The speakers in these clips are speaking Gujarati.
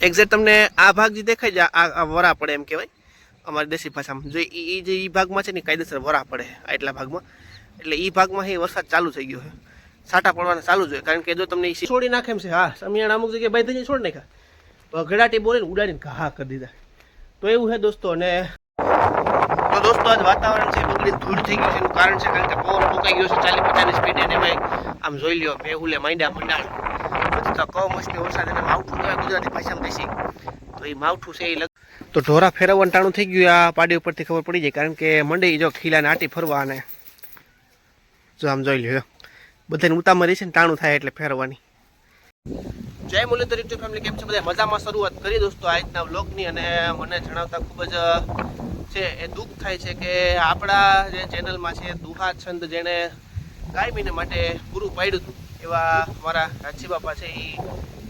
એક્ઝેક્ટ તમને આ ભાગ જે દેખાય છે, આ વરા પડે એમ કહેવાય. અમારી દેશી ભાષામાં. જો એ જે એ ભાગમાં છે ને કાયદેસર વરા પડે આ એટલા ભાગમાં. એટલે એ ભાગમાં એ વરસાદ ચાલુ થઈ ગયો છે સાટા પડવાના ચાલુ જ હોય. કારણ કે જો તમને એ છોડી નાખે એમ છે. હા, સમિયાણ અમુક જગ્યાએ બાંધી જાય છોડી નાખ્યા. ઘડાટી બોલીને ઉડાડીને ઘા કરી દીધા. તો એવું છે દોસ્તો, અને તો દોસ્તો, આજ વાતાવરણ છે, બગડી ધૂળ થઈ ગયું છે. એનું કારણ છે કારણ કે પવન ફૂંકાઈ ગયો છે, ચાલીસ પચાસની સ્પીડે અને એમાં આમ જોઈ લ્યો, મેહુલે માંડ્યા મંડાણ. તો કમોસમી વરસાદ એને માવઠું કહેવાય ગુજરાતી ભાષામાં દેશી તો એ માવઠું છે એ તો ઢોરા ફેરવવાનું ટાણું થઈ ગયું આ પાડી ઉપરથી ખબર પડી જાય કારણ કે મંડી જો ખીલાને આટી ફરવા અને જો આમ જોઈ લ્યો બધાને ઉતામાં છે ને ટાણું થાય એટલે ફેરવવાની. જય મુરલીધર યુટ્યુબ ફેમિલી કેમ છે બધા? મજામાં શરૂઆત કરી દોસ્તો આજના વ્લોગની અને મને જણાવતા ખૂબ જ છે એ દુઃખ થાય છે કે આપણા જે ચેનલમાં છે દુહા છંદ જેણે કાયમીને માટે પૂરું પાડ્યું હતું. એવા અમારા રાજજી બાપા છે એ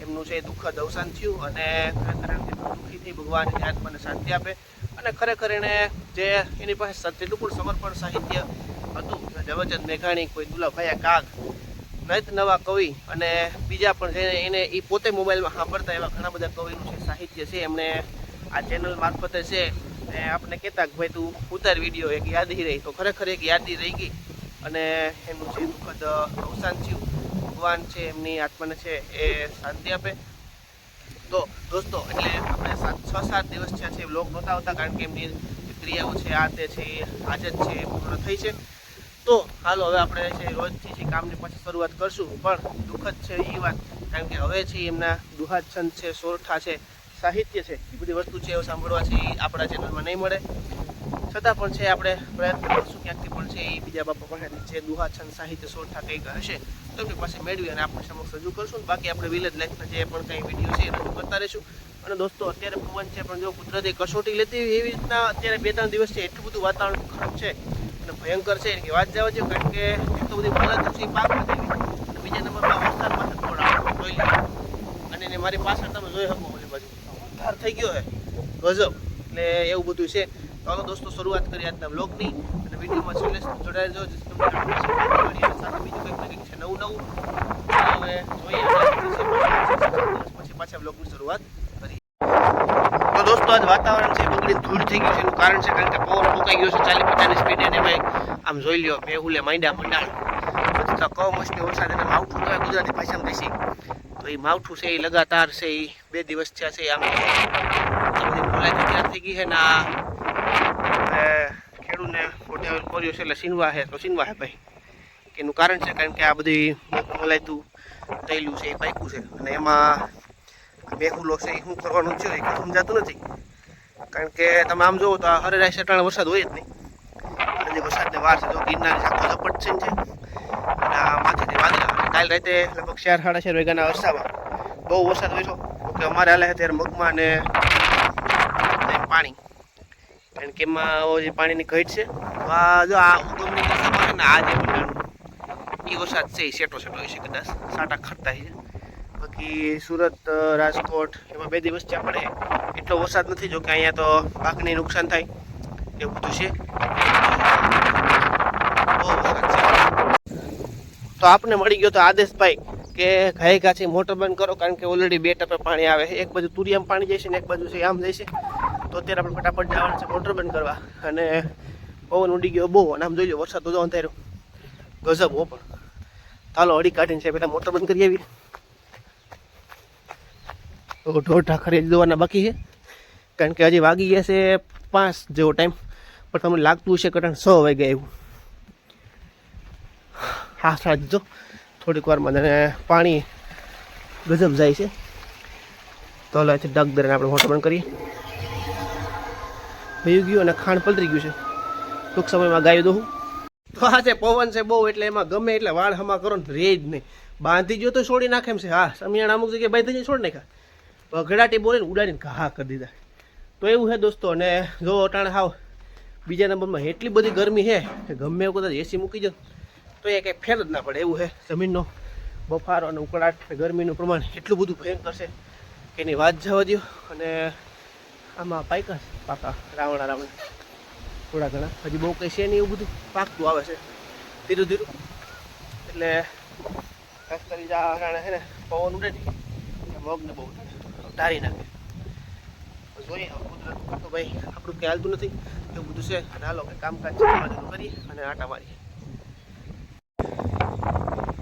એમનું છે દુઃખદ અવસાન થયું અને ખરેખર દુઃખીથી ભગવાનની ભગવાન આત્માને શાંતિ આપે અને ખરેખર એણે જે એની પાસે જેટલું પણ સમર્પણ સાહિત્ય હતું ઝવેરચંદ મેઘાણી, કોઈ દુલાભાઈ કાગ, નૈત નવા કવિ અને બીજા પણ છે, એને એ પોતે મોબાઈલમાં સાંભળતા એવા ઘણા બધા કવિનું છે, સાહિત્ય છે એમણે આ ચેનલ મારફતે છે, ને આપણે કહેતા કે ભાઈ તું ઉતાર વીડિયો એક યાદી રહી. તો ખરેખર એક યાદી રહી ગઈ અને એમનું જે દુઃખદ અવસાન થયું ભગવાન છે, એમની આત્માને છે, એ શાંતિ આપે. તો દોસ્તો, એટલે આપણે સાત, છ, સાત દિવસ થયા છે વ્લોગ નહોતા આવતા, કારણ કે એમની ક્રિયાઓ છે, આ તે છે આજે જ છે પૂર્ણ થઈ છે. તો હાલો, હવે આપણે છે રોજથી છે કામની પાછી શરૂઆત કરશું, પણ દુઃખદ છે એ વાત, કારણ કે હવે છે એમના દુહા છંદ છે, સોરઠા છે, સાહિત્ય છે, એ બધી વસ્તુ છે એવું સાંભળવા છે, એ આપણા ચેનલમાં નહીં મળે. છતાં પણ છે, આપણે પ્રયત્ન કરશું, ક્યાંકથી પણ છે, એ બીજા બાપા પાસેથી જે દુહા છંદ સાહિત્ય સોરઠા કંઈક હશે તો પાસે મેળવી અને આપણે સમક્ષ રજૂ કરશું. બાકી આપણે વિલેજ લાઈફના જે પણ કંઈ વીડિયો છે એ રજૂ કરતા રહીશું. અને દોસ્તો, અત્યારે પવન છે, પણ જો કુદરતી કસોટી લેતી હોય એવી રીતના અત્યારે બે ત્રણ દિવસ છે એટલું બધું વાતાવરણ ખરાબ છે અને ભયંકર છે. કે વાત જવા છે કારણ કે એટલું બધી બળદ છે પાક નથી બીજા નંબરમાં વરસાદ પાસે થોડા જોઈ લો અને મારી પાછળ તમે જોઈ શકો ઓલી બાજુ. અંધાર થઈ ગયો છે ગજબ. એટલે એવું બધું છે. તો ચાલો દોસ્તો, શરૂઆત કરી આજના બ્લોગની અને વિડીયોમાં છેલ્લે આપણી સાથે બીજું કંઈક ને છે નવું નવું. હવે જોઈએ પછી પાછા બ્લોગની શરૂઆત કરીએ. તો દોસ્તો, આજ વાતાવરણ છે બગડી ધૂળ થઈ ગયું છે, એનું કારણ છે કારણ કે પવન ફૂંકાઈ ગયો છે ચાલીસ પચાસની સ્પીડે અને ભાઈ આમ જોઈ લ્યો મેહુલે માંડ્યા મંડાણ પછી તો કમસ્તી વરસાદ એને માવઠું કહેવાય ગુજરાતી ભાષામાં દેશી તો એ માવઠું છે, એ લગાતાર છે, એ બે દિવસ થયા છે, આમ બધી મોલાઈ તૈયાર થઈ ગઈ છે ને ખેડૂતને મોટે કર્યો છે એટલે સીનવા છે. તો સીનવા છે ભાઈ. એનું કારણ છે કારણ કે આ બધી મોલાયતું તૈલું છે, એ પાક્યું છે. અને એમાં બેહુલો છે, એ શું કરવાનું છે એ સમજાતું નથી. કારણ કે તમે આમ જુઓ તો આ હરેરાશ અટાણે વરસાદ હોય જ નહીં. હજી વરસાદને વાર છે તો ગિરનાર આખો ઝપટ છે છે અને આ માથેથી વાદળા અને કાલ રાતે લગભગ ચાર, સાડા ચાર વાગ્યાના વરસાદમાં બહુ વરસાદ છે કે અમારે હાલે ત્યારે મગમાં ને ને પાણી. કારણ કે એમાં જે પાણીની ઘટ છે આ જો આ ઉગમની દશામાં છે ને, આ જે એ વરસાદ છે એ સેટો સેટો હોય છે કદાચ, સાટા ખરતા છે બાકી સુરત રાજકોટ, એમાં બે દિવસ ત્યાં પડે. એટલો વરસાદ નથી, જો કે અહીંયા તો પાકને નુકસાન થાય, એવું બધું છે. તો આપને મળી ગયો તો આદેશભાઈ કે ઘાય ઘાસી મોટર બંધ કરો, કારણ કે ઓલરેડી બે ટપે પાણી આવે છે. એક બાજુ તુરિયામ પાણી જાય છે ને એક બાજુ છે, આમ જાય છે. તો અત્યારે આપણે ફટાફટ જવાનું છે મોટર બંધ કરવા. અને પવન ઉડી ગયો બહુ, અને આમ જોઈ લો, વરસાદ તો જવાનું અંધારો ગજબ હો પણ. ચાલો, અડી કાઢીને છે પહેલાં મોટર બંધ કરી આવી તો ઢોર ઢાખરી દેવાના બાકી છે. કારણ કે હજી વાગી ગયા છે પાંચ જેવો ટાઈમ પણ તમને લાગતું હશે કારણ છ વાગ્યા એવું હા સાડા દીધો થોડીક વારમાં અને પાણી ગજબ જાય છે. તો હવે છે ડગ દરને આપણે મોટર બંધ કરીએ. વયું ગયું અને ખાંડ પલરી ગયું છે. ટૂંક સમયમાં ગાયું દઉં તો આ છે પવન છે બહુ એટલે એમાં ગમે એટલે વાળ હમા કરો ને રે જ નહીં. બાંધી ગયો તો છોડી નાખે એમ છે. હા, સમિયાણ અમુક જગ્યાએ બાંધી જાય છોડી નાખ્યા. ઘડાટી બોલીને ઉડાડીને ઘા કરી દીધા. તો એવું છે દોસ્તો, અને જો અટાણે હાવ બીજા નંબરમાં એટલી બધી ગરમી છે કે ગમે એવું કદાચ એસી મૂકી દો, તો એ કંઈ ફેર જ ના પડે. એવું છે જમીનનો બફારો અને ઉકળાટ ગરમીનું પ્રમાણ એટલું બધું ભયંકર છે કે એની વાત જવા દો અને આમાં પાયકા પાકા રાવણા રાવણા. થોડા ઘણા. હજી બહુ કંઈ છે નહીં એવું બધું. પાકતું આવે છે. ધીરું ધીરું. એટલે ખાસ કરી અટાણે છે ને, પવન ઉડે ને મગને બહુ ટાળી નાખે. જોઈએ કુદરત તો ભાઈ આપણું ક્યાં હાલતું નથી. એવું બધું છે. અને હાલો કે કામકાજ કરીએ અને આટા મારીએ.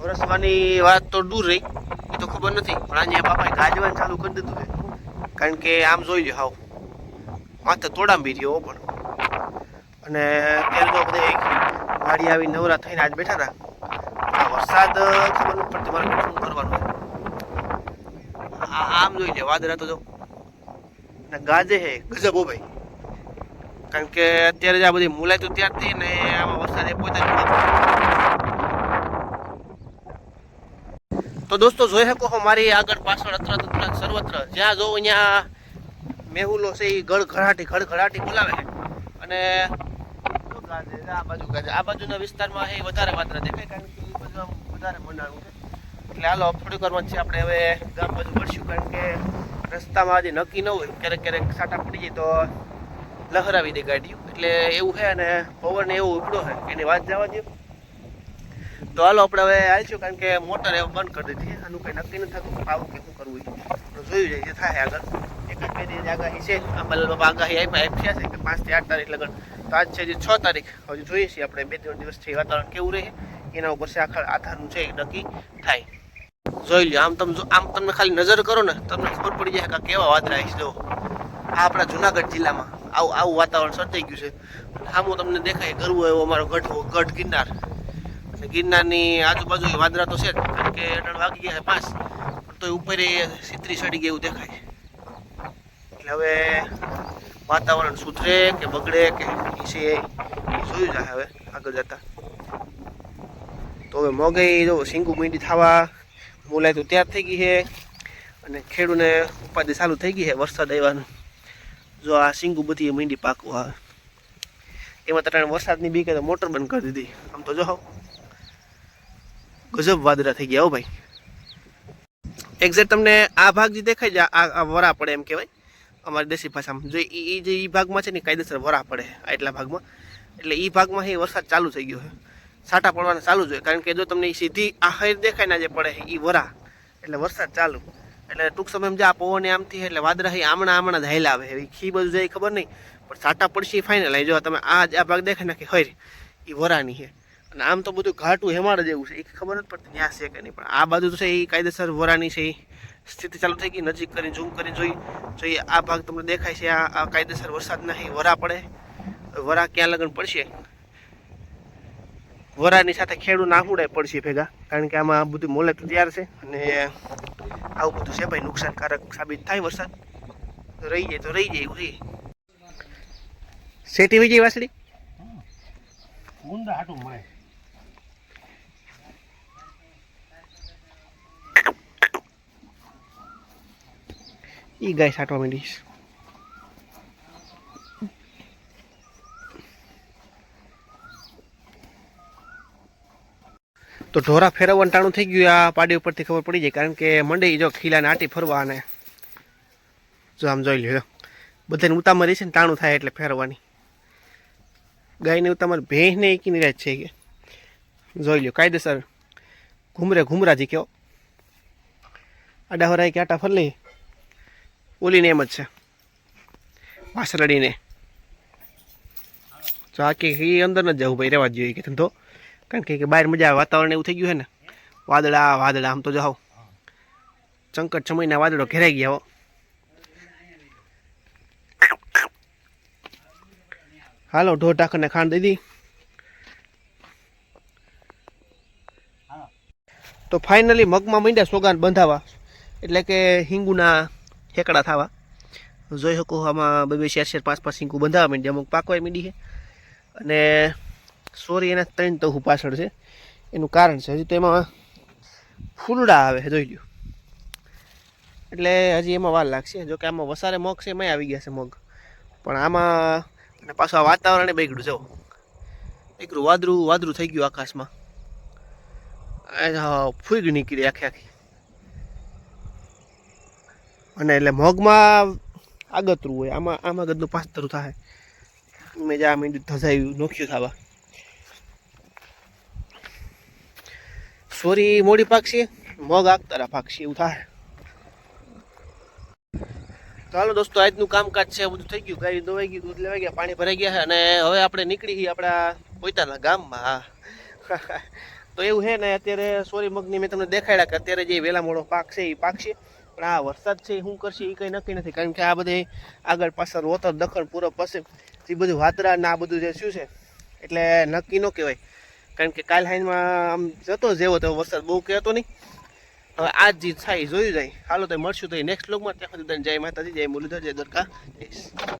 વરસવાની વાત તો દૂર રહી. એ તો ખબર નથી. પણ આજે બાપાએ ગાજવાનું ચાલુ કરી દીધું છે. કારણ કે આમ જોઈ લો હાવ. માથે તોડાંબી રહ્યો પણ. અને અત્યારે તો બધે વાડી આવી નવરા થઈને આજ બેઠા હતા આ વરસાદ ખબર નથી પડતી, મારે શું કરવાનું આમ જોઈ લે, વાદળા તો. જો ને ગાજે હે, ગજબ ભાઈ. કારણ કે અત્યારે જ આ બધી મુલાય તો ત્યારથી ને આમાં વરસાદ એ પોતે તો દોસ્તો, જોઈ શકો છો મારી આગળ પાછળ અત્ર તત્ર સર્વત્ર, જ્યાં જોઉં અહીંયા મેહુલો છે એ ગળઘડાટી ગળઘડાટી બોલાવે છે. અને આ બાજુ આ બાજુના વિસ્તારમાં એ વધારે માત્રા દેખાય કારણ કે એ બધું વધારે બનાવ્યું છે. એટલે હાલો થોડીક વારમાં છે આપણે હવે ગામ બાજુ વળશું કારણ કે રસ્તામાં આજે નક્કી ન હોય. ક્યારેક ક્યારેક સાટા પડી જાય તો લહરાવી દે ગાડીઓ. એટલે એવું છે અને પવન એવો ઉપડો છે એની વાત જવા દો તો હાલો, આપણે હવે આવીશું કારણ કે મોટર એવું બંધ કરી દીધી. આનું કંઈ નક્કી નથી થતું આવું કે શું કરવું. તો જોયું જાય જે થાય આગળ. આગાહી છે આંબાલાલ બાબા આગાહી આપ્યા આપ્યા છે કે પાંચથી આઠ તારીખ લગન. તો આજ છે જે છ તારીખ હજુ જોઈએ છીએ આપણે બે ત્રણ દિવસથી વાતાવરણ કેવું રહે. એના ઉપર છે આખા આધારનું છે એ નક્કી થાય. જોઈ લ્યો, આમ તમે આમ તમે ખાલી નજર કરો ને, તમને ખબર પડી જાય કે કેવા વાદળા છે, જો. આ આપણા જુનાગઢ જિલ્લામાં આવું આવું વાતાવરણ સર્જાઈ ગયું છે. સામું તમને દેખાય ગરવો એવો અમારો ગઢ ગઢ ગિરનાર. અને ગિરનારની આજુબાજુ એ વાદળા તો છે જ, કારણ કે અઢાર વાગી ગયા પાંચ. તો ઉપર સિત્રી સડી ગયું દેખાય. એટલે હવે વાતાવરણ સુધરે કે બગડે કે છે જોયું જાય હવે આગળ જતા. તો હવે મોગઈ જો સિંગુ મીંડી થવા બોલાય તો તૈયાર થઈ ગઈ છે અને ખેડૂને ઉપાધિ ચાલુ થઈ ગઈ છે વરસાદ આવ્યાનું જો આ સિંગુ બધી મીંડી પાકવા આવે. એમાં તટાણે વરસાદની બીકે તો મોટર બંધ કરી દીધી. આમ તો જો ગજબ વાદરા થઈ ગયા હો ભાઈ. એક્ઝેક્ટ તમને આ ભાગ જે દેખાય છે આ વરા પડે એમ કહેવાય. અમારી દેશી ભાષામાં. જો એ જે એ ભાગમાં છે ને કાયદેસર વરા પડે એટલા ભાગમાં. એટલે એ ભાગમાં એ વરસાદ ચાલુ થઈ ગયો છે સાટા પડવાના ચાલુ જ હોય. કારણ કે જો તમને એ સીધી આ હૈર દેખાય ના જે પડે એ વરા. એટલે વરસાદ ચાલુ. એટલે ટૂંક સમયમાં જે આ પવન આમથી એટલે વાદરા એ આમણા આમણા જ આવે એ ખી બધું જાય એ ખબર નહીં. પણ સાટા પડશે ફાઇનલ જો તમે આ આ ભાગ દેખાય ને કે હૈર. એ વરાની છે અને આમ તો બધું ઘાટું હેમાડ જેવું છે. એ ખબર નથી પડતી ત્યાં છે કે નહીં. પણ આ બાજુ તો છે એ કાયદેસર વરાની છે એ સ્થિતિ ચાલુ થઈ ગઈ, નજીક કરીને ઝૂમ કરીને જોઈ. જોઈએ, આ ભાગ તમને દેખાય છે, આ કાયદેસર વરસાદ નહીં, વરા પડે. વરા ક્યાં લગન પડશે? વરાની સાથે ખેડૂત નાહુડાય પડશે ભેગા, કારણ કે આમાં આ બધું મોલે તો તૈયાર છે અને આવું બધું છે ભાઈ, નુકસાનકારક સાબિત થાય વરસાદ. રહી જાય તો રહી જાય, એવું રહી શેટી વહી જાય વાસળી હાટું મળે. ઈ ગાય છાંટવા માંડીશ. તો ઢોરા ફેરવવાનું ટાણું થઈ ગયું આ પાડી ઉપરથી ખબર પડી જાય કારણ કે મંડી જો ખીલાને આટી ફરવા અને જો આમ જોઈ લ્યો બધાને ઉતામાં રહી છે ને ટાણું થાય એટલે ફેરવવાની. ગાયને ઉતામાં ભેંસને એકીની રાત છે કે? જોઈ લ્યો, કાયદેસર. ઘુમરે ઘૂમરાજી કહો આડા હરાય કે આટા ફરલી ઓલીને એમ જ છે. વાસરડીને તો આ કે અંદર ન જવું ભાઈ, રહેવા જોઈએ કે ધંધો. કારણ કે બહાર મજા આવે, વાતાવરણ એવું થઈ ગયું છે ને. વાદળા વાદળા, આમ તો જાઓ ચંકટ સમયના વાદળો ઘેરાઈ ગયા હો. હાલો, ઢોર ટાકરને ખાંડ દીધી તો ફાઇનલી મગમાં મીંડ્યા સોગાન બંધાવા. એટલે કે હિંગુના ઠેકડા થવા. જોઈ શકો આમાં બે બે શેર શેર પાંચ પાંચ હિંગુ બંધાવા માંડી અમુક પાકવા માંડી છે. અને સોરી, એના ત્રણ તહુ પાછળ છે. એનું કારણ છે, હજી તો એમાં ફૂલડા આવે છે, જોઈ લ્યો. એટલે હજી એમાં વાર લાગશે. જોકે આમાં વસારે મગ છે મેં આવી ગયા છે મગ. પણ આમાં અને પાછું આ વાતાવરણે બગડ્યું, જો. એકરું વાદરું વાદરું થઈ ગયું આકાશમાં. ફૂગ નીકળી આખી આખી. અને એટલે મગમાં આગતરું હોય. આમાં આમાં ગદનું પાસ્તરું થાય. મેં જા મીંડું ધસાયું નોખ્યું થવા. સોરી, મોડી પાકશે. મગ આગતારા પાકશે, એવું થાય. ચાલો દોસ્તો, આજનું કામકાજ છે, બધું થઈ ગયું. ગાય દોવાઈ ગયું, દૂધ લેવાઈ ગયા, પાણી ભરાઈ ગયા છે. અને હવે આપણે નીકળી ગઈ આપણા પોતાના ગામમાં. તો એવું છે ને, અત્યારે સોરી, મગની મેં તમને દેખાડ્યા કે અત્યારે જે વેલા મોડો પાક છે, એ પાકશે. પણ આ વરસાદ છે શું કરશે એ કંઈ નક્કી નથી. કારણ કે આ બધે આગળ પાછળ રોતર દખણ પૂરબ પશ્ચિમ એ બધું વાતરા ને આ બધું જે શું છે? એટલે નક્કી ન કહેવાય. કારણ કે કાલ હાઈનમાં આમ જતો જેવો તો વરસાદ બહુ કહેતો નહીં. હવે આજ જે થાય, જોયું જાય. હાલો તો મળશું તો નેક્સ્ટ લોકમાં ત્યાં સુધી જય માતાજી, જય મુરલીધર, જય દ્વારકા જય